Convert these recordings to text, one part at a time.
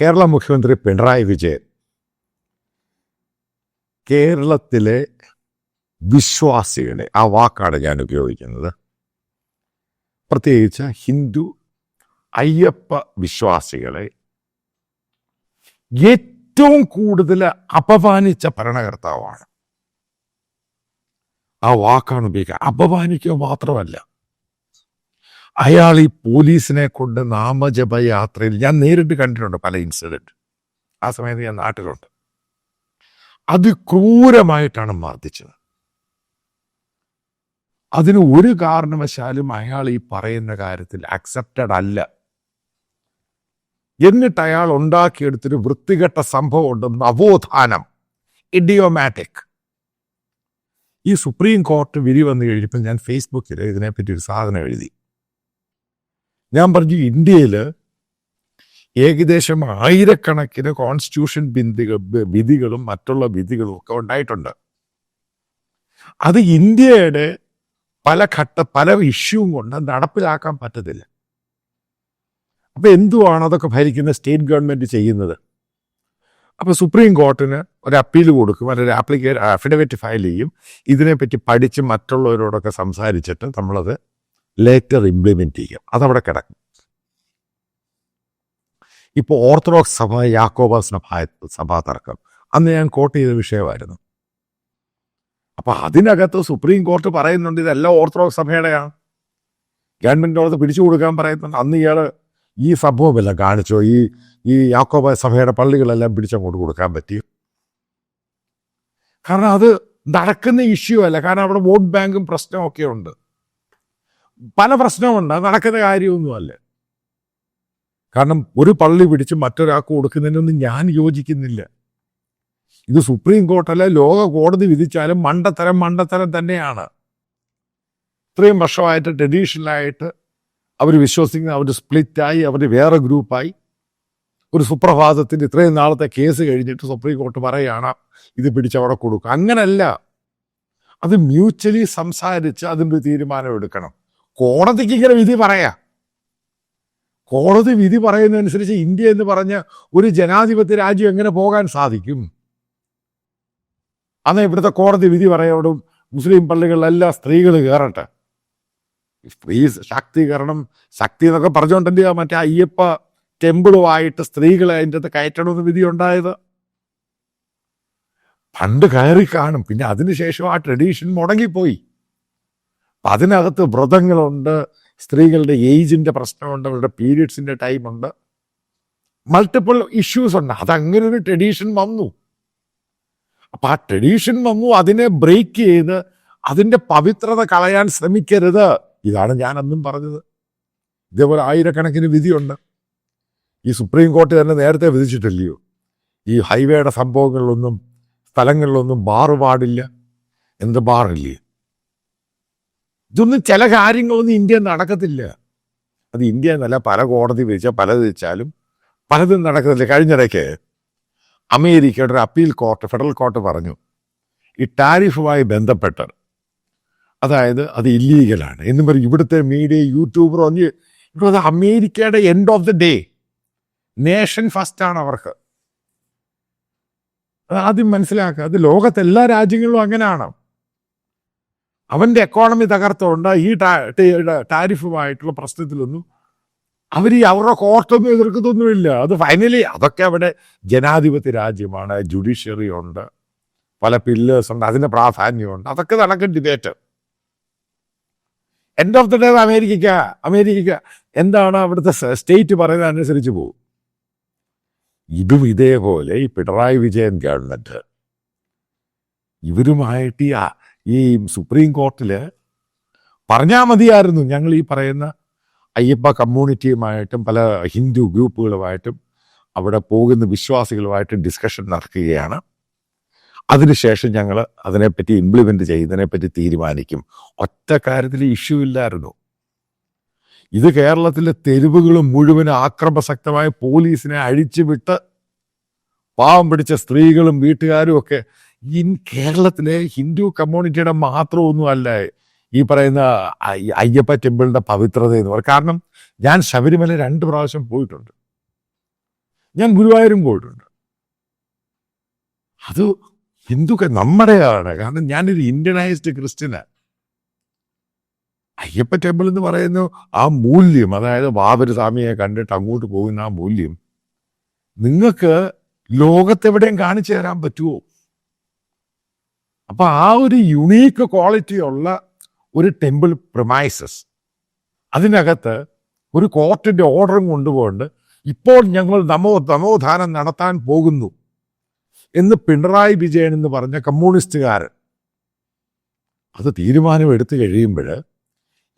കേരള മുഖ്യമന്ത്രി പിണറായി വിജയൻ കേരളത്തിലെ വിശ്വാസികളെ ആ വാക്കാണ് ഞാൻ ഉപയോഗിക്കുന്നത് പ്രത്യേകിച്ച് ഹിന്ദു അയ്യപ്പ വിശ്വാസികളെ ഏറ്റവും കൂടുതൽ അപമാനിച്ച ഭരണകർത്താവാണ്. ആ വാക്കാണ് ഉപയോഗിക്കുക. അപമാനിക്കുക മാത്രമല്ല അയാൾ ഈ പോലീസിനെ കൊണ്ട് നാമജപ യാത്രയിൽ ഞാൻ നേരിട്ട് കണ്ടിട്ടുണ്ട് പല ഇൻസിഡന്റ് ആ സമയത്ത് ഞാൻ നാട്ടിലുണ്ട്. അതിക്രൂരമായിട്ടാണ് മർദ്ദിച്ചത് അതിന് ഒരു കാരണവശാലും അയാൾ ഈ പറയുന്ന കാര്യത്തിൽ അക്സെപ്റ്റഡ് അല്ല. എന്നിട്ട് അയാൾ ഉണ്ടാക്കിയെടുത്തൊരു വൃത്തികെട്ട സംഭവം ഉണ്ടെന്ന് നവോത്ഥാനം ഇഡിയോമാറ്റിക് ഈ സുപ്രീം കോർട്ട് വിധി വന്നു കഴിഞ്ഞപ്പോൾ ഞാൻ ഫേസ്ബുക്കിൽ ഇതിനെപ്പറ്റി ഒരു സാധനം എഴുതി. ഞാൻ പറഞ്ഞു ഇന്ത്യയിൽ ഏകദേശം ആയിരക്കണക്കിന് കോൺസ്റ്റിറ്റ്യൂഷൻ ബിന്ദികൾ വിധികളും മറ്റുള്ള വിധികളും ഒക്കെ ഉണ്ടായിട്ടുണ്ട്. അത് ഇന്ത്യയുടെ പല ഘട്ട പല ഇഷ്യൂവും കൊണ്ട് നടപ്പിലാക്കാൻ പറ്റത്തില്ല. അപ്പൊ എന്തുവാണ് അതൊക്കെ ഭരിക്കുന്ന സ്റ്റേറ്റ് ഗവൺമെന്റ് ചെയ്യുന്നത്? അപ്പൊ സുപ്രീം കോർട്ടിന് ഒരു അപ്പീൽ കൊടുക്കും അല്ലെങ്കിൽ ആപ്ലിക്കേ അഫിഡവിറ്റ് ഫയൽ ചെയ്യും. ഇതിനെപ്പറ്റി പഠിച്ച് മറ്റുള്ളവരോടൊക്കെ സംസാരിച്ചിട്ട് നമ്മളത് ലേറ്റർ ഇംപ്ലിമെന്റ് ചെയ്യും. അതവിടെ കിടക്കും. ഇപ്പോൾ ഓർത്തഡോക്സ് സഭ യാക്കോബ സഭ സഭാ തർക്കം. അന്ന് ഞാൻ കോട്ട് ചെയ്ത വിഷയമായിരുന്നു. അപ്പൊ അതിനകത്ത് സുപ്രീം കോർട്ട് പറയുന്നുണ്ട് ഇതെല്ലാം ഓർത്തഡോക്സ് സഭയുടെയാണ്. ഗവൺമെന്റിനോട് പിടിച്ചു കൊടുക്കാൻ പറയുന്നുണ്ട്. അന്ന് ഇയാൾ ഈ സംഭവമല്ല കാണിച്ചോ? ഈ ഈ യാക്കോബ സഭയുടെ പള്ളികളെല്ലാം പിടിച്ചങ്ങോട്ട് കൊടുക്കാൻ പറ്റി കാരണം അത് നടക്കുന്ന ഇഷ്യൂ അല്ല. കാരണം അവിടെ വോട്ട് ബാങ്കും പ്രശ്നമൊക്കെ ഉണ്ട് പല പ്രശ്നമുണ്ട്. നടക്കുന്ന കാര്യമൊന്നുമല്ല. കാരണം ഒരു പള്ളി പിടിച്ച് മറ്റൊരാൾക്ക് കൊടുക്കുന്നതിനൊന്നും ഞാൻ യോജിക്കുന്നില്ല. ഇത് സുപ്രീം കോർട്ടല്ല ലോക കോടതി വിധിച്ചാലും മണ്ടത്തരം മണ്ടത്തരം തന്നെയാണ്. ഇത്രയും വർഷമായിട്ട് ട്രഡീഷണലായിട്ട് അവർ വിശ്വസിക്കുന്ന അവർ സ്പ്ലിറ്റായി അവർ വേറെ ഗ്രൂപ്പായി. ഒരു സുപ്രഭാതത്തിൽ ഇത്രയും നാളത്തെ കേസ് കഴിഞ്ഞിട്ട് സുപ്രീം കോർട്ട് പറയുകയാണ് ഇത് പിടിച്ചവിടെ കൊടുക്കുക. അങ്ങനല്ല. അത് മ്യൂച്വലി സംസാരിച്ച് അതിന്റെ തീരുമാനം എടുക്കണം. കോടതിക്ക് ഇങ്ങനെ വിധി പറയാ. കോടതി വിധി പറയുന്നതനുസരിച്ച് ഇന്ത്യ എന്ന് പറഞ്ഞ ഒരു ജനാധിപത്യ രാജ്യം എങ്ങനെ പോകാൻ സാധിക്കും? അന്ന് ഇവിടുത്തെ കോടതി വിധി പറയോടും മുസ്ലിം പള്ളികളിലെല്ലാം സ്ത്രീകൾ കയറട്ടെ. സ്ത്രീ ശാക്തീകരണം ശക്തി എന്നൊക്കെ പറഞ്ഞുകൊണ്ടല്ലേ മറ്റേ അയ്യപ്പ ടെമ്പിളുമായിട്ട് സ്ത്രീകളെ അതിന്റെ അകത്ത് കയറ്റണമെന്ന് വിധി ഉണ്ടായത് പണ്ട് കയറി കാണും പിന്നെ അതിനുശേഷം ആ ട്രഡീഷൻ മുടങ്ങിപ്പോയി. അതിനകത്ത് വ്രതങ്ങളുണ്ട് സ്ത്രീകളുടെ ഏജിന്റെ പ്രശ്നമുണ്ട് അവരുടെ പീരിയഡ്സിന്റെ ടൈമുണ്ട്. മൾട്ടിപ്പിൾ ഇഷ്യൂസ് ഉണ്ട്. അതങ്ങനെ ഒരു ട്രഡീഷൻ വന്നു. അപ്പം ആ ട്രഡീഷൻ വന്നു അതിനെ ബ്രേക്ക് ചെയ്ത് അതിന്റെ പവിത്രത കളയാൻ ശ്രമിക്കരുത്. ഇതാണ് ഞാൻ അന്നും പറഞ്ഞത്. ഇതേപോലെ ആയിരക്കണക്കിന് വിധിയുണ്ട്. ഈ സുപ്രീം കോടതി തന്നെ നേരത്തെ വിധിച്ചിട്ടില്ലയോ? ഈ ഹൈവേയുടെ സംഭവങ്ങളിലൊന്നും സ്ഥലങ്ങളിലൊന്നും ബാറ് പാടില്ല എന്ത് ബാറില്ലേ? ഇതൊന്നും ചില കാര്യങ്ങളൊന്നും ഇന്ത്യ നടക്കത്തില്ല. അത് ഇന്ത്യ എന്നല്ല പല കോടതി വിധിച്ചാൽ പലത് വെച്ചാലും പലതും നടക്കത്തില്ല. കഴിഞ്ഞിടയ്ക്ക് അമേരിക്കയുടെ ഒരു അപ്പീൽ കോർട്ട് ഫെഡറൽ കോർട്ട് പറഞ്ഞു ഈ ടാരിഫുമായി ബന്ധപ്പെട്ട് അതായത് അത് ഇല്ലീഗലാണ്. എന്നും പറയും ഇവിടുത്തെ മീഡിയ യൂട്യൂബർ ഒന്ന് ഇവിടെ അത് അമേരിക്കയുടെ end of the day nation first ആണ് അവർക്ക്. അത് ആദ്യം മനസ്സിലാക്കുക. അത് ലോകത്തെല്ലാ രാജ്യങ്ങളിലും അങ്ങനെയാണ്. അവന്റെ എക്കോണമി തകർത്തുകൊണ്ട് ഈ ടാരിഫുമായിട്ടുള്ള പ്രശ്നത്തിലൊന്നും അവർ അവരുടെ കോർട്ടൊന്നും എതിർക്കുന്നൊന്നുമില്ല. അത് ഫൈനലി അതൊക്കെ അവിടെ ജനാധിപത്യ രാജ്യമാണ് ജുഡീഷ്യറി ഉണ്ട് പല പില്ലേഴ്സ് ഉണ്ട് അതിന്റെ പ്രാധാന്യമുണ്ട് അതൊക്കെ നടക്കും debate end of the day America America എന്താണ് അവിടുത്തെ സ്റ്റേറ്റ് പറയുന്നത് അനുസരിച്ച് പോകും ഇതും ഇതേപോലെ ഈ പിണറായി വിജയൻ ഗവൺമെന്റ് ഇവരുമായിട്ട് ഈ ഈ സുപ്രീം കോർട്ടിൽ പറഞ്ഞാൽ മതിയായിരുന്നു ഞങ്ങൾ ഈ പറയുന്ന അയ്യപ്പ കമ്മ്യൂണിറ്റിയുമായിട്ടും പല ഹിന്ദു ഗ്രൂപ്പുകളുമായിട്ടും അവിടെ പോകുന്ന വിശ്വാസികളുമായിട്ട് ഡിസ്കഷൻ നടക്കുകയാണ്. അതിനുശേഷം ഞങ്ങൾ അതിനെപ്പറ്റി ഇംപ്ലിമെന്റ് ചെയ്യുന്നതിനെപ്പറ്റി തീരുമാനിക്കും. ഒറ്റ കാര്യത്തിൽ ഇഷ്യൂ ഇല്ലായിരുന്നു. ഇത് കേരളത്തിലെ തെരുവുകൾ മുഴുവൻ ആക്രമസക്തമായ പോലീസിനെ അഴിച്ചുവിട്ട് പാവം പിടിച്ച സ്ത്രീകളും വീട്ടുകാരും ഒക്കെ ഈ കേരളത്തിലെ ഹിന്ദു കമ്മ്യൂണിറ്റിയുടെ മാത്രമൊന്നും അല്ല ഈ പറയുന്ന അയ്യ- അയ്യപ്പ ടെമ്പിളിന്റെ പവിത്രത എന്ന് പറയും കാരണം ഞാൻ ശബരിമല രണ്ട് പ്രാവശ്യം പോയിട്ടുണ്ട്. ഞാൻ ഗുരുവായൂരും പോയിട്ടുണ്ട്. അത് ഹിന്ദുക്കൾ നമ്മുടെയാണ്. കാരണം ഞാനൊരു ഇന്ത്യനൈസ്ഡ് ക്രിസ്ത്യനാണ് അയ്യപ്പ ടെമ്പിൾ എന്ന് പറയുന്ന ആ മൂല്യം അതായത് ബാബര് സ്വാമിയെ കണ്ടിട്ട് അങ്ങോട്ട് പോകുന്ന ആ മൂല്യം നിങ്ങൾക്ക് ലോകത്തെവിടെയും കാണിച്ചു തരാൻ പറ്റുമോ അപ്പൊ ആ ഒരു യുണീക്ക് ക്വാളിറ്റി ഉള്ള ഒരു ടെമ്പിൾ പ്രൊമൈസസ് അതിനകത്ത് ഒരു കോർട്ടിന്റെ ഓർഡറും കൊണ്ടുപോകൊണ്ട് ഇപ്പോൾ ഞങ്ങൾ നമോ നമോധാനം നടത്താൻ പോകുന്നു എന്ന് പിണറായി വിജയൻ എന്ന് പറഞ്ഞ കമ്മ്യൂണിസ്റ്റുകാരൻ. അത് തീരുമാനം എടുത്തു കഴിയുമ്പോൾ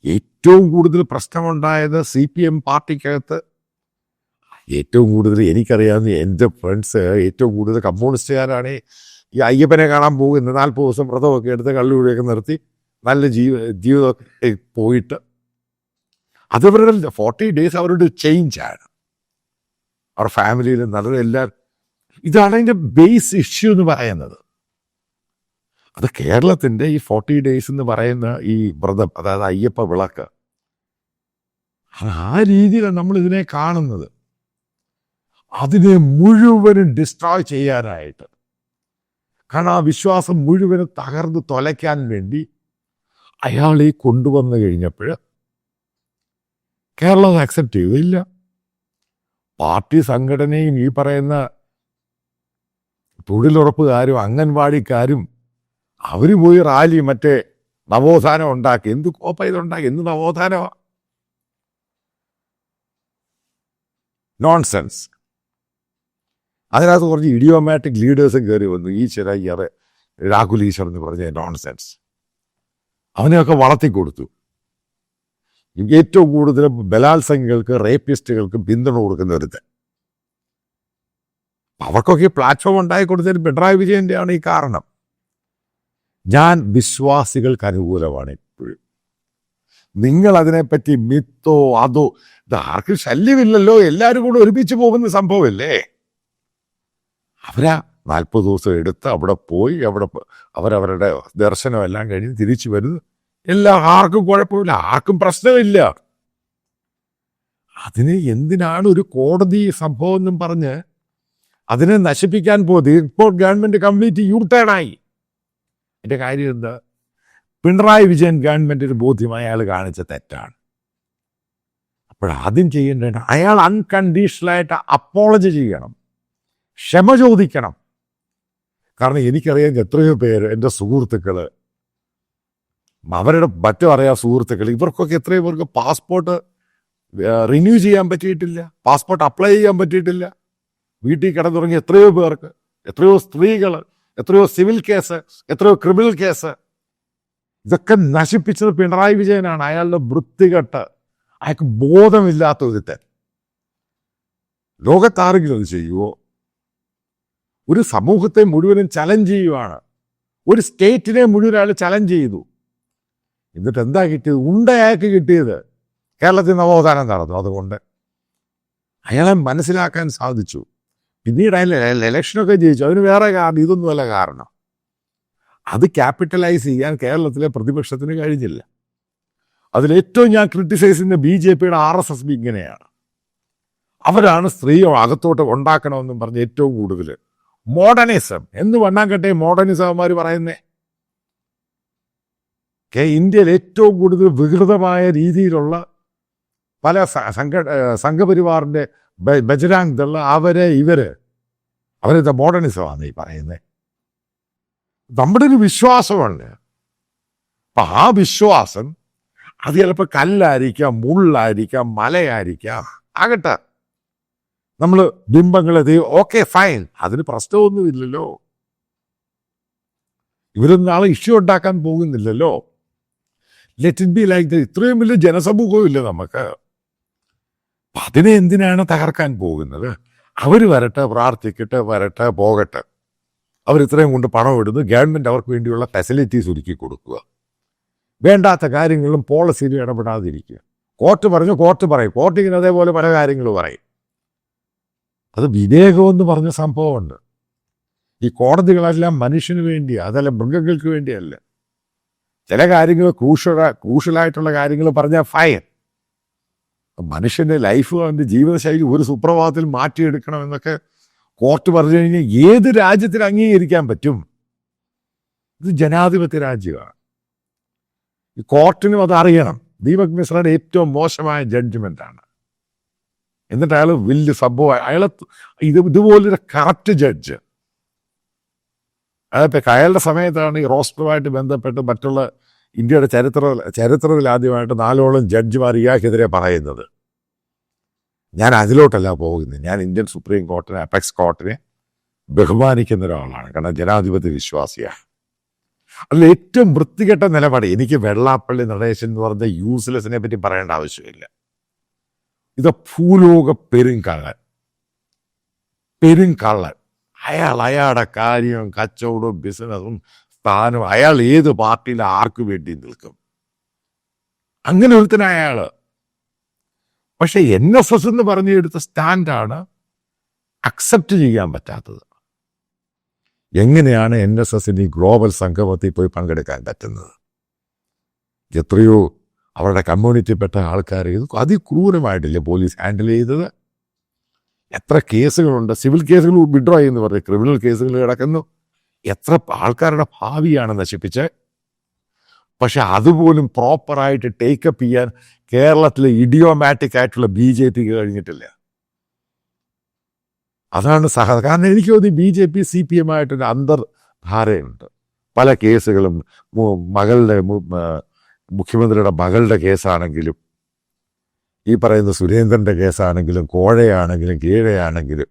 ഏറ്റവും കൂടുതൽ പ്രശ്നമുണ്ടായത് സി പി എം പാർട്ടിക്കകത്ത്. ഏറ്റവും കൂടുതൽ എനിക്കറിയാവുന്ന എന്റെ ഫ്രണ്ട്സ് ഏറ്റവും കൂടുതൽ കമ്മ്യൂണിസ്റ്റുകാരാണ് ഈ അയ്യപ്പനെ കാണാൻ പോകുന്ന നാൽപ്പത് ദിവസം വ്രതമൊക്കെ എടുത്ത് കള്ളുകൂടിയൊക്കെ നിർത്തി നല്ല ജീവ ജീവിതമൊക്കെ പോയിട്ട് അതവരുടെ ഫോർട്ടി ഡേയ്സ് അവരുടെ ചേഞ്ച് ആണ്. അവർ ഫാമിലിയിൽ നല്ല എല്ലാവരും. ഇതാണ് അതിന്റെ ബേസ് ഇഷ്യൂ എന്ന് പറയുന്നത്. അത് കേരളത്തിന്റെ ഈ ഫോർട്ടി ഡേയ്സ് എന്ന് പറയുന്ന ഈ വ്രതം അതായത് അയ്യപ്പ വിളക്ക് ആ രീതിയിലാണ് നമ്മൾ ഇതിനെ കാണുന്നത്. അതിനെ മുഴുവനും ഡിസ്ട്രോയ് ചെയ്യാനായിട്ട്. കാരണം ആ വിശ്വാസം മുഴുവനും തകർന്ന് തൊലയ്ക്കാൻ വേണ്ടി അയാളെ കൊണ്ടുവന്നു കഴിഞ്ഞപ്പോൾ കേരളം അക്സെപ്റ്റ് ചെയ്തില്ല. പാർട്ടി സംഘടനയും ഈ പറയുന്ന തൊഴിലുറപ്പുകാരും അംഗൻവാടിക്കാരും അവർ പോയി റാലി മറ്റേ നവോത്ഥാനം ഉണ്ടാക്കി. എന്ത് കോപ്പ ഇതുണ്ടാക്കി? എന്ത് നവോത്ഥാനമാണ് നോൺസെൻസ് അതിനകത്ത് കുറച്ച് ഇഡിയോമാറ്റിക് ലീഡേഴ്സും കയറി വന്നു. ഈ ചില ഇയറ് രാഹുൽ ഈശ്വർ എന്ന് പറഞ്ഞ നോൺസെൻസ് അവനെയൊക്കെ വളർത്തി കൊടുത്തു. ഏറ്റവും കൂടുതൽ ബലാത്സംഗികൾക്ക് റേപ്പിസ്റ്റുകൾക്ക് പിന്തുണ കൊടുക്കുന്ന ഒരുത്തൻ അവർക്കൊക്കെ പ്ലാറ്റ്ഫോം ഉണ്ടായി കൊടുത്തതിന് പിണറായി വിജയന്റെയാണ് ഈ കാരണം. ഞാൻ വിശ്വാസികൾക്ക് അനുകൂലമാണ് ഇപ്പോഴും. നിങ്ങൾ അതിനെപ്പറ്റി മിത്തോ അതോ ഇത് ആർക്കും ശല്യമില്ലല്ലോ. എല്ലാവരും കൂടെ ഒരുമിച്ച് പോകുന്ന സംഭവമല്ലേ? അവരാ നാൽപ്പത് ദിവസം എടുത്ത് അവിടെ പോയി അവിടെ അവരവരുടെ ദർശനം എല്ലാം കഴിഞ്ഞ് തിരിച്ചു വരുന്നത് എല്ലാ ആർക്കും കുഴപ്പമില്ല ആർക്കും പ്രശ്നമില്ല. അതിന് എന്തിനാണ് ഒരു കോടതി സംഭവം എന്നും പറഞ്ഞ് അതിനെ നശിപ്പിക്കാൻ പോകുന്നത് ഇപ്പോൾ ഗവൺമെന്റ് കംപ്ലീറ്റ് യൂ ടേണായി എന്റെ കാര്യം എന്താ? പിണറായി വിജയൻ ഗവൺമെന്റിന് ബോധ്യം അയാൾ കാണിച്ച തെറ്റാണ്. അപ്പോഴാദ്യം ചെയ്യേണ്ടത് അയാൾ അൺകണ്ടീഷണലായിട്ട് അപ്പോളജി ചെയ്യണം. ക്ഷമ ചോദിക്കണം. കാരണം എനിക്കറിയാം എത്രയോ പേര് എന്റെ സുഹൃത്തുക്കൾ അവരുടെ മറ്റും അറിയാം സുഹൃത്തുക്കൾ ഇവർക്കൊക്കെ എത്രയോ പേർക്ക് പാസ്പോർട്ട് റിന്യൂ ചെയ്യാൻ പറ്റിയിട്ടില്ല. പാസ്പോർട്ട് അപ്ലൈ ചെയ്യാൻ പറ്റിയിട്ടില്ല. വീട്ടിൽ കിടന്നുറങ്ങി എത്രയോ പേർക്ക് എത്രയോ സ്ത്രീകൾ എത്രയോ സിവിൽ കേസ് എത്രയോ ക്രിമിനൽ കേസ് ഇതൊക്കെ നശിപ്പിച്ചത് പിണറായി വിജയനാണ്. അയാളുടെ വൃത്തികെട്ട് അയാൾക്ക് ബോധമില്ലാത്ത ഒരുത്തൻ ലോകത്താരെങ്കിലും അത് ചെയ്യുമോ ഒരു സമൂഹത്തെ മുഴുവനും ചലഞ്ച് ചെയ്യുവാണ്. ഒരു സ്റ്റേറ്റിനെ മുഴുവൻ അയാൾ ചലഞ്ച് ചെയ്തു. എന്നിട്ട് എന്താ കിട്ടിയത്? ഉണ്ട അയാൾക്ക് കിട്ടിയത്. കേരളത്തിൽ നവോത്ഥാനം നടന്നു അതുകൊണ്ട്. അയാളെ മനസ്സിലാക്കാൻ സാധിച്ചു. പിന്നീട് അയാൾ ഇലക്ഷനൊക്കെ ജയിച്ചു. അതിന് വേറെ കാരണം ഇതൊന്നുമല്ല കാരണം. അത് ക്യാപിറ്റലൈസ് ചെയ്യാൻ കേരളത്തിലെ പ്രതിപക്ഷത്തിന് കഴിഞ്ഞില്ല. അതിലേറ്റവും ഞാൻ ക്രിട്ടിസൈസ് ചെയ്യുന്ന ബി ജെ പിയുടെ ആർ എസ് എസ് ബി ഇങ്ങനെയാണ്. അവരാണ് സ്ത്രീയോ അകത്തോട്ട് ഉണ്ടാക്കണമെന്നും പറഞ്ഞ് ഏറ്റവും കൂടുതൽ. മോഡേണിസം എന്ന് വണ്ണാങ്കട്ടെ മോഡേണിസന്മാർ പറയുന്നേ? കെ ഇന്ത്യയിൽ ഏറ്റവും കൂടുതൽ വികൃതമായ രീതിയിലുള്ള പല സംഘ സംഘപരിവാറിന്റെ ബജരാങ് ദള അവരെ ഇവർ അവരെന്താ മോഡേണിസമാണ് ഈ പറയുന്നത് നമ്മുടെ ഒരു വിശ്വാസമുണ്ട് അപ്പൊ ആ വിശ്വാസം അത് ചിലപ്പോൾ കല്ലായിരിക്കാം മുള്ളായിരിക്കാം മലയായിരിക്കാം ആകട്ടെ. നമ്മൾ ബിംബങ്ങളെ ഓക്കെ ഫൈൻ അതിന് പ്രശ്നമൊന്നുമില്ലല്ലോ. ഇവരൊന്നും നാളെ ഇഷ്യൂ ഉണ്ടാക്കാൻ പോകുന്നില്ലല്ലോ. ലെറ്റ് ഇറ്റ് ബി ലൈക്ക് ഇത്രയും വലിയ ഇല്ല നമുക്ക്. അപ്പം അതിനെ എന്തിനാണ് തകർക്കാൻ പോകുന്നത്? അവർ വരട്ടെ പ്രാർത്ഥിക്കട്ടെ വരട്ടെ പോകട്ടെ. അവർ ഇത്രയും കൊണ്ട് പണം ഇടുന്നു. ഗവൺമെന്റ് അവർക്ക് വേണ്ടിയുള്ള ഫെസിലിറ്റീസ് ഒരുക്കി കൊടുക്കുക. വേണ്ടാത്ത കാര്യങ്ങളിലും പോളിസിയിലും ഇടപെടാതിരിക്കുക. കോർട്ട് പറഞ്ഞു കോർട്ട് പറയും. കോർട്ടിങ്ങിന് അതേപോലെ പല കാര്യങ്ങളും പറയും. അത് വിവേകമെന്ന് പറഞ്ഞ സംഭവമുണ്ട്. ഈ കോടതികളെല്ലാം മനുഷ്യന് വേണ്ടി അതല്ല മൃഗങ്ങൾക്ക് വേണ്ടിയല്ല. ചില കാര്യങ്ങൾ ക്രൂഷ ക്രൂഷ്യലായിട്ടുള്ള കാര്യങ്ങൾ പറഞ്ഞാൽ ഫയൻ മനുഷ്യന്റെ ലൈഫ് അവന്റെ ജീവിതശൈലി ഒരു സുപ്രഭാതത്തിൽ മാറ്റിയെടുക്കണം എന്നൊക്കെ കോർട്ട് പറഞ്ഞു കഴിഞ്ഞാൽ ഏത് രാജ്യത്തിന് അംഗീകരിക്കാൻ പറ്റും. ഇത് ജനാധിപത്യ രാജ്യമാണ്. ഈ കോർട്ടിനും അതറിയണം. ദീപക് മിശ്രയുടെ ഏറ്റവും മോശമായ ജഡ്ജ്മെന്റ് ആണ്. എന്നിട്ട് അയാൾ വലിയ സംഭവം അയാളെ ഇത് ഇതുപോലൊരു കറക്റ്റ് ജഡ്ജ് അതിപ്പോ അയാളുടെ സമയത്താണ് ഈ റോസ്റ്ററുമായിട്ട് ബന്ധപ്പെട്ട് മറ്റുള്ള ഇന്ത്യയുടെ ചരിത്ര ചരിത്രത്തിൽ ആദ്യമായിട്ട് നാലോളം ജഡ്ജിമാർ ഇയാൾക്കെതിരെ പറയുന്നത്. ഞാൻ അതിലോട്ടല്ല പോകുന്നത്. ഞാൻ ഇന്ത്യൻ സുപ്രീം കോർട്ടിനെ അപെക്സ് കോർട്ടിനെ ബഹുമാനിക്കുന്ന ഒരാളാണ്. കാരണം ജനാധിപത്യ വിശ്വാസിയാണ്. അതിൽ ഏറ്റവും വൃത്തികെട്ട നിലപാട് എനിക്ക് വെള്ളാപ്പള്ളി നടേശൻ എന്ന് പറഞ്ഞ യൂസ്ലെസ്സിനെ പറ്റി പറയേണ്ട ആവശ്യമില്ല. ഇത് ഭൂലോക പെരുങ്കള്ളൻ. പെരുങ്കള്ളൻ. അയാൾ അയാളുടെ കാര്യവും കച്ചവടവും ബിസിനസ്സും സ്ഥാനവും അയാൾ ഏത് പാർട്ടിയിൽ ആർക്കു വേണ്ടി നിൽക്കും? അങ്ങനെ ഒരുത്തന അയാൾ. പക്ഷെ എൻ എസ് എസ് എന്ന് പറഞ്ഞെടുത്ത സ്റ്റാൻഡാണ് അക്സെപ്റ്റ് ചെയ്യാൻ പറ്റാത്തത്. എങ്ങനെയാണ് എൻ എസ് എസിന് ഈ ഗ്ലോബൽ സംഗമത്തിൽ പോയി പങ്കെടുക്കാൻ പറ്റുന്നത്? എത്രയോ അവരുടെ കമ്മ്യൂണിറ്റിപ്പെട്ട ആൾക്കാർ ഇത് അതിക്രൂരമായിട്ടില്ലേ പോലീസ് ഹാൻഡിൽ ചെയ്തത്? എത്ര കേസുകളുണ്ട്? സിവിൽ കേസുകൾ വിഡ്രോ ചെയ്യുന്നു പറഞ്ഞു ക്രിമിനൽ കേസുകൾ കിടക്കുന്നു. എത്ര ആൾക്കാരുടെ ഭാവിയാണ് നശിപ്പിച്ച്? പക്ഷെ അതുപോലും പ്രോപ്പറായിട്ട് ടേക്കപ്പ് ചെയ്യാൻ കേരളത്തിലെ ഇഡിയോമാറ്റിക് ആയിട്ടുള്ള ബി ജെ പിക്ക് കഴിഞ്ഞിട്ടില്ല. അതാണ് സഹ കാരണം എനിക്ക് തോന്നി B J P C P M ആയിട്ടൊരു അന്തർധാരയുണ്ട്. പല കേസുകളും മകളുടെ മുഖ്യമന്ത്രിയുടെ മകളുടെ കേസാണെങ്കിലും ഈ പറയുന്ന സുരേന്ദ്രന്റെ കേസാണെങ്കിലും കോഴയാണെങ്കിലും കീഴയാണെങ്കിലും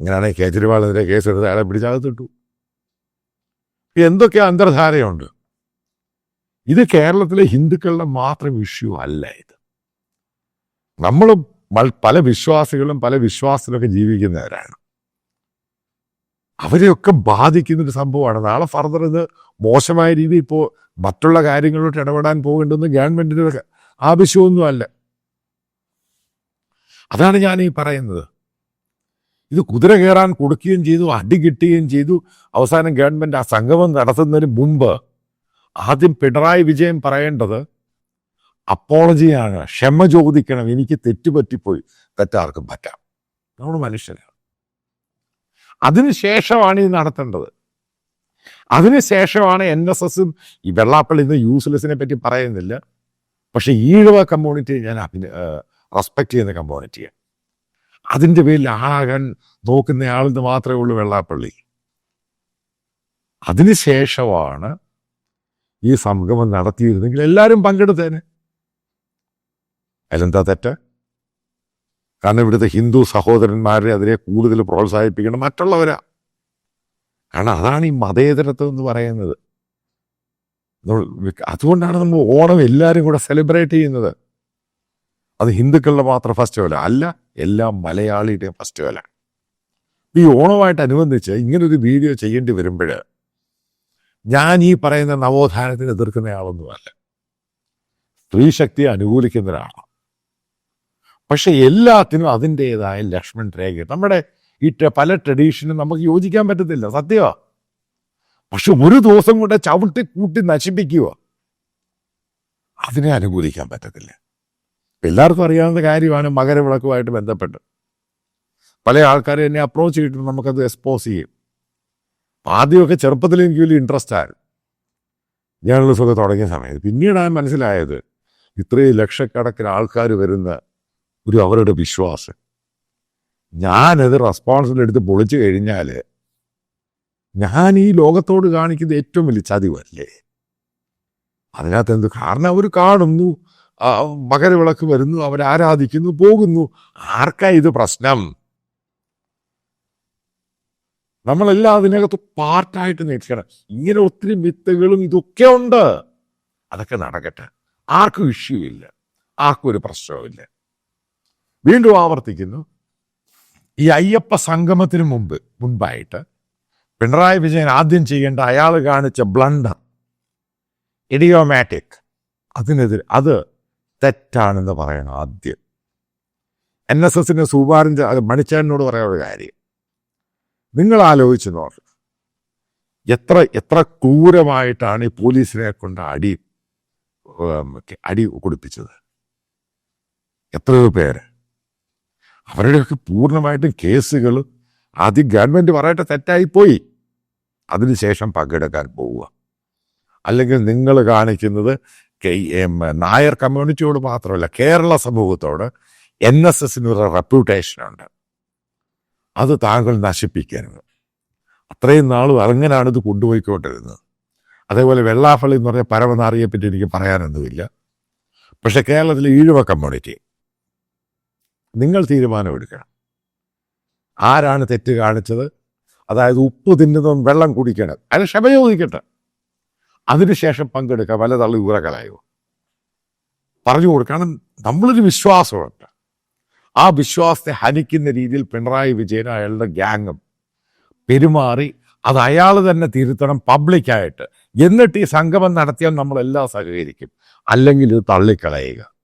ഇങ്ങനെയാണെങ്കിൽ കേജ്രിവാളിനെതിരെ കേസെടുത്ത് അയാളെ പിടിച്ചകത്തിട്ടു. എന്തൊക്കെ അന്തർധാരയുണ്ട്? ഇത് കേരളത്തിലെ ഹിന്ദുക്കളുടെ മാത്രം ഇഷ്യൂ അല്ല ഇത്. നമ്മളും പല വിശ്വാസികളും പല വിശ്വാസത്തിലൊക്കെ ജീവിക്കുന്നവരാണ്. അവരെയൊക്കെ ബാധിക്കുന്ന ഒരു സംഭവമാണ്. നാളെ ഫർദർ ഇത് മോശമായ രീതി ഇപ്പോൾ മറ്റുള്ള കാര്യങ്ങളിലോട്ട് ഇടപെടാൻ പോകേണ്ടെന്ന് ഗവൺമെന്റിന്റെ ആവശ്യമൊന്നുമല്ല അതാണ് ഞാൻ ഈ പറയുന്നത്. ഇത് കുതിര കയറാൻ കൊടുക്കുകയും ചെയ്തു അടി കിട്ടുകയും ചെയ്തു. അവസാനം ഗവൺമെന്റ് ആ സംഗമം നടത്തുന്നതിന് മുമ്പ് ആദ്യം പിണറായി വിജയൻ പറയേണ്ടത് അപ്പോളജിയാണ് ക്ഷമ ചോദിക്കണം. എനിക്ക് തെറ്റുപറ്റിപ്പോയി. തെറ്റാർക്കും പറ്റാം. നമ്മൾ മനുഷ്യരാണ്. അതിനുശേഷമാണ് ഇത് നടത്തേണ്ടത്. അതിനുശേഷമാണ് എൻ എസ് എസും ഈ വെള്ളാപ്പള്ളി ഇന്ന് യൂസ്ലെസ്സിനെ പറ്റി പറയുന്നില്ല. പക്ഷേ ഈഴവ കമ്മ്യൂണിറ്റി ഞാൻ അഭിന റെസ്പെക്ട് ചെയ്യുന്ന കമ്മ്യൂണിറ്റിയാണ് അതിന്റെ പേരിൽ ആകാൻ നോക്കുന്ന ആളെന്ന് മാത്രമേ ഉള്ളൂ വെള്ളാപ്പള്ളി. അതിനുശേഷമാണ് ഈ സംഗമം നടത്തിയിരുന്നെങ്കിൽ എല്ലാവരും പങ്കെടുത്തേനെ. അതിലെന്താ തെറ്റ്? കാരണം ഇവിടുത്തെ ഹിന്ദു സഹോദരന്മാരെ അതിനെ കൂടുതൽ പ്രോത്സാഹിപ്പിക്കണം. മറ്റുള്ളവരാ. കാരണം അതാണ് ഈ മതേതരത്വം എന്ന് പറയുന്നത്. അതുകൊണ്ടാണ് നമ്മൾ ഓണം എല്ലാവരും കൂടെ സെലിബ്രേറ്റ് ചെയ്യുന്നത്. അത് ഹിന്ദുക്കളുടെ മാത്രം ഫെസ്റ്റിവല അല്ല എല്ലാ മലയാളിയുടെയും ഫെസ്റ്റിവലാണ് ഈ ഓണമായിട്ട് അനുബന്ധിച്ച് ഇങ്ങനൊരു വീഡിയോ ചെയ്യേണ്ടി വരുമ്പോൾ ഞാൻ ഈ പറയുന്ന നവോത്ഥാനത്തിന് എതിർക്കുന്ന ആളൊന്നുമല്ല. സ്ത്രീ ശക്തിയെ അനുകൂലിക്കുന്ന ഒരാളാണ് പക്ഷെ എല്ലാത്തിനും അതിന്റെതായ ലക്ഷ്മൺ രേഖ. നമ്മുടെ ഈ പല ട്രഡീഷനും നമുക്ക് യോജിക്കാൻ പറ്റത്തില്ല സത്യമാ. പക്ഷെ ഒരു ദിവസം കൊണ്ട് ചവിട്ടി കൂട്ടി നശിപ്പിക്കുക അതിനെ അനുകൂലിക്കാൻ പറ്റത്തില്ല. എല്ലാവർക്കും അറിയാവുന്ന കാര്യമാണ് മകരവിളക്കുമായിട്ട് ബന്ധപ്പെട്ട്. പല ആൾക്കാരെ എന്നെ അപ്രോച്ച് ചെയ്തിട്ട് നമുക്കത് എക്സ്പോസ് ചെയ്യും. ആദ്യമൊക്കെ ചെറുപ്പത്തിൽ എനിക്ക് വലിയ ഇൻട്രസ്റ്റ് ആയിരുന്നു. ഒക്കെ തുടങ്ങിയ സമയത്ത് പിന്നീടാണ് മനസ്സിലായത് ഇത്രയും ലക്ഷക്കണക്കിന് ആൾക്കാർ വരുന്ന ഒരു അവരുടെ വിശ്വാസം. ഞാനത് റെസ്പോൺസിബിൾ എടുത്ത് പൊളിച്ചു കഴിഞ്ഞാൽ ഞാൻ ഈ ലോകത്തോട് കാണിക്കുന്ന ഏറ്റവും വലിയ ചതിവല്ലേ അതിനകത്ത് എന്ത് കാരണം അവർ കാണുന്നു മകരവിളക്ക് വരുന്നു അവർ ആരാധിക്കുന്നു പോകുന്നു. ആർക്കാ ഇത് പ്രശ്നം? നമ്മളെല്ലാം അതിനകത്ത് പാർട്ടായിട്ട് നിൽക്കണം. ഇങ്ങനെ ഒത്തിരി മിത്തുകളും ഇതൊക്കെ ഉണ്ട്. അതൊക്കെ നടക്കട്ടെ. ആർക്കും ഇഷ്യൂ ഇല്ല. ആർക്കും ഒരു പ്രശ്നവുമില്ല. വീണ്ടും ആവർത്തിക്കുന്നു. ഈ അയ്യപ്പ സംഗമത്തിന് മുമ്പ് മുൻപായിട്ട് പിണറായി വിജയൻ ആദ്യം ചെയ്യേണ്ട അയാൾ കാണിച്ച ബ്ലണ്ടർ ഇഡിയോമാറ്റിക് അതിനെതിരെ അത് തെറ്റാണെന്ന് പറയണം ആദ്യം. എൻ എസ് എസിന് സൂപാറിന്റെ മണിച്ചേട്ടനോട് പറയാനുള്ള കാര്യം. നിങ്ങൾ ആലോചിച്ച് നോക്ക്. എത്ര എത്ര ക്രൂരമായിട്ടാണ് ഈ പോലീസിനെ കൊണ്ട് അടി അടി കൊടുപ്പിച്ചത്. എത്രയോ പേര്. അവരുടെയൊക്കെ പൂർണമായിട്ടും കേസുകൾ ആദ്യം ഗവൺമെന്റ് പറയട്ടെ തെറ്റായിപ്പോയി. അതിനുശേഷം പങ്കെടുക്കാൻ പോവുക. അല്ലെങ്കിൽ നിങ്ങൾ കാണിക്കുന്നത് നായർ കമ്മ്യൂണിറ്റിയോട് മാത്രമല്ല കേരള സമൂഹത്തോട് എൻ എസ് എസിനൊരു റെപ്യൂട്ടേഷൻ ഉണ്ട് അത് താങ്കൾ നശിപ്പിക്കരുത്. അത്രയും നാളും അങ്ങനെയാണ് ഇത് കൊണ്ടുപോയിക്കൊണ്ടിരുന്നത്. അതേപോലെ വെള്ളാഫളി എന്ന് പറഞ്ഞ പരമനാറിയെ പറ്റി എനിക്ക് പറയാനൊന്നുമില്ല. പക്ഷേ കേരളത്തിലെ ഈഴവ കമ്മ്യൂണിറ്റി നിങ്ങൾ തീരുമാനമെടുക്കണം. ആരാണ് തെറ്റ് കാണിച്ചത്? അതായത് ഉപ്പ് തിന്നുന്നതും വെള്ളം കുടിക്കണം. അതിന് ക്ഷമ ചോദിക്കട്ടെ. അതിനുശേഷം പങ്കെടുക്കുക പല തള്ളി ഉറകലായോ പറഞ്ഞു കൊടുക്കണം. നമ്മളൊരു വിശ്വാസമുണ്ട്. ആ വിശ്വാസത്തെ ഹനിക്കുന്ന രീതിയിൽ പിണറായി വിജയൻ അയാളുടെ ഗ്യാങ്ങും പെരുമാറി അത് അയാൾ തന്നെ തിരുത്തണം പബ്ലിക്കായിട്ട്. എന്നിട്ട് ഈ സംഗമം നടത്തിയാൽ നമ്മളെല്ലാം സഹകരിക്കും. അല്ലെങ്കിൽ ഇത് തള്ളിക്കളയുക.